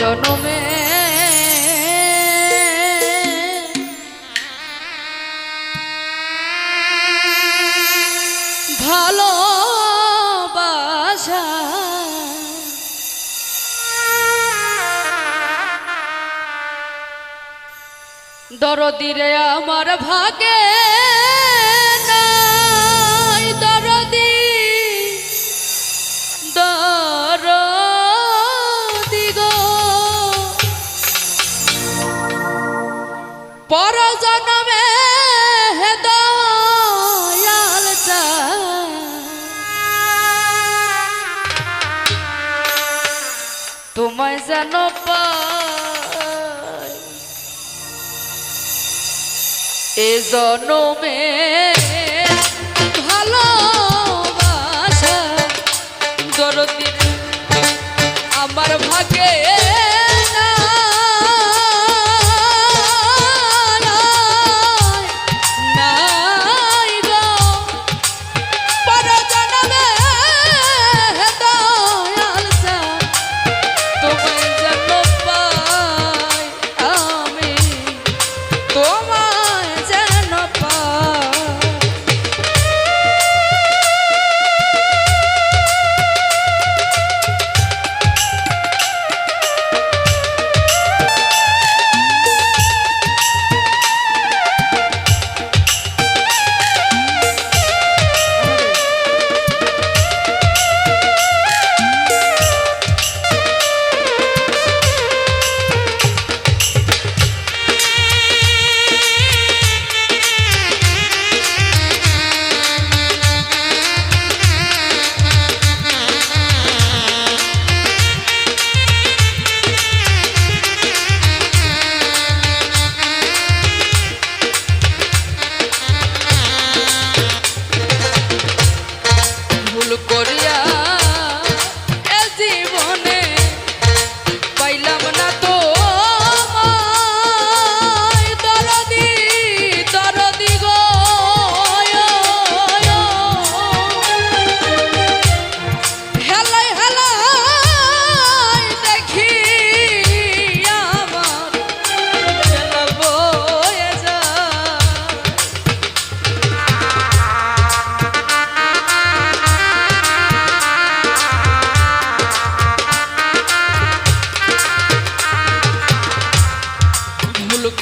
জনমে। ভালো দরদিরে আমার ভাগে জনমে দয়াল তোমায় যেন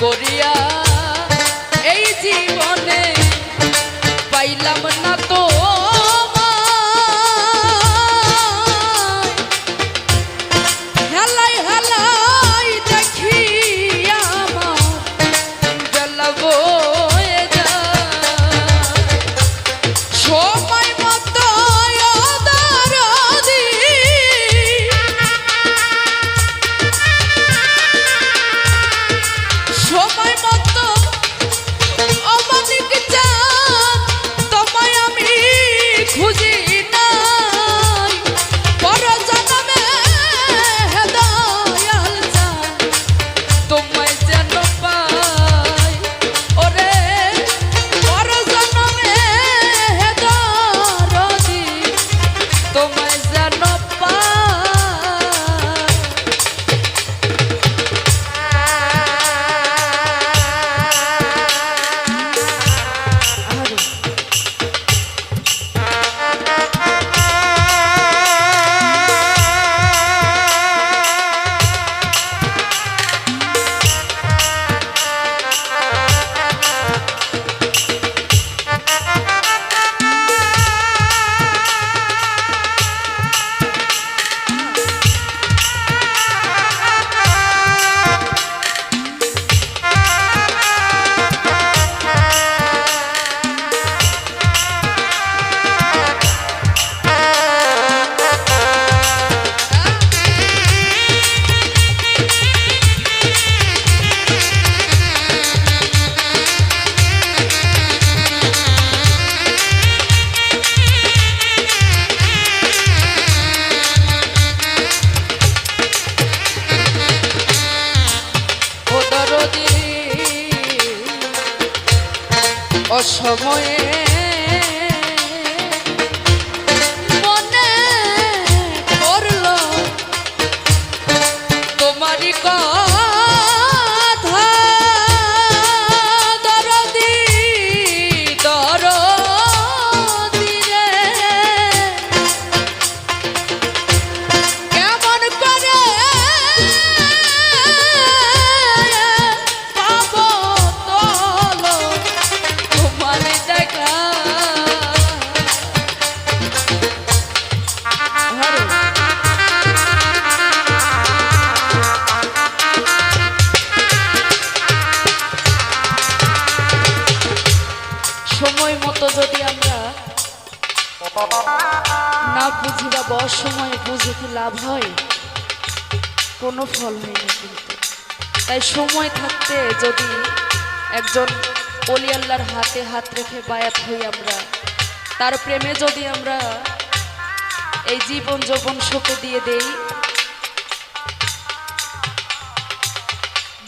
করিয়া এই জীবনে পাইলাম না তো অসময়ে মতো যদি আমরা না বুঝি বা অসময়ে বুঝে কি লাভ হয়? কোনো ফল হয় না কিন্তু। তাই সময় থাকতে যদি একজন অলি আল্লাহর হাতে হাত রেখে বায়াত হই আমরা, তার প্রেমে যদি আমরা এই জীবন যৌবন শোকে দিয়ে দেই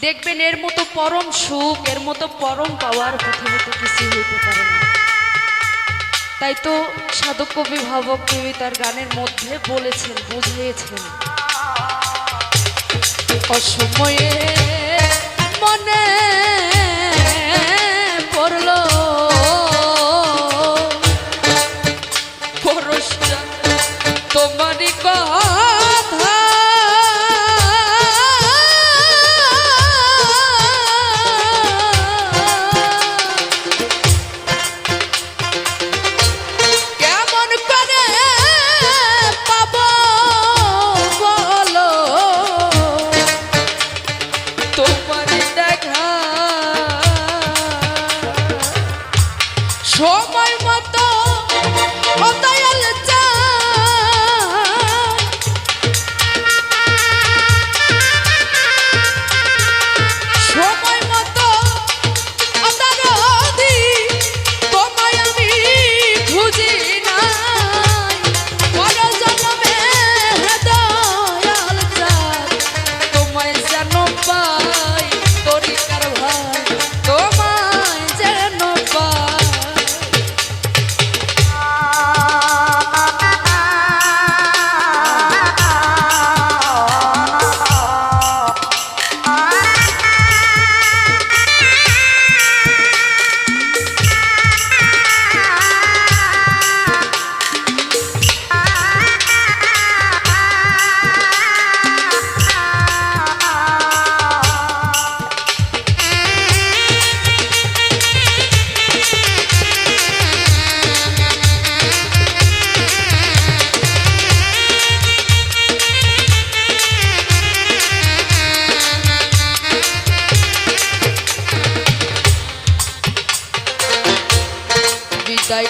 দেখবেন এর মতো পরম সুখ, এর মতো পরম পাওয়ার পৃথিবীতে কিছু হইতে পারে না। তাই তো সাধক কবি, ভাবক কবি তার গানের মধ্যে বলেছেন, বুঝিয়েছেন। অসময়ে মনে বিদায়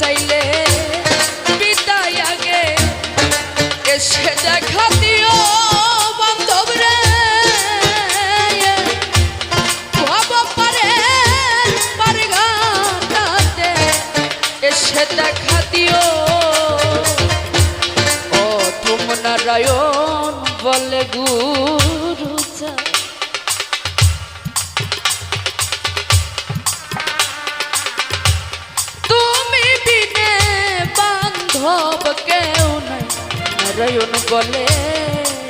চাইলে বিদায় আগে এসে দেখা দিও, বান্ধব রে। ভাব পারে পারগাটাতে এসে দেখা দিও। ও, তুম নারায়ণ বলে গুরু চা বান্ধব কেউ নাই নারায়ণ বলে,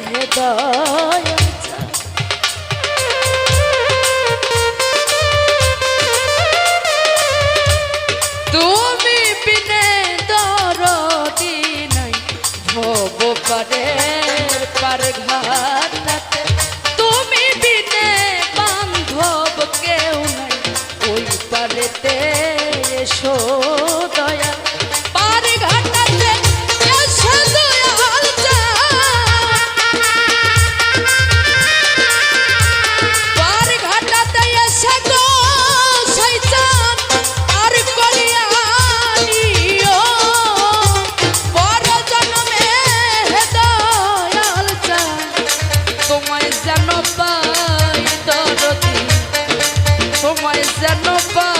হে দয়া। তুমি বিনে দরদি নাই ভব পারে পার ঘাটাতে যেন পাই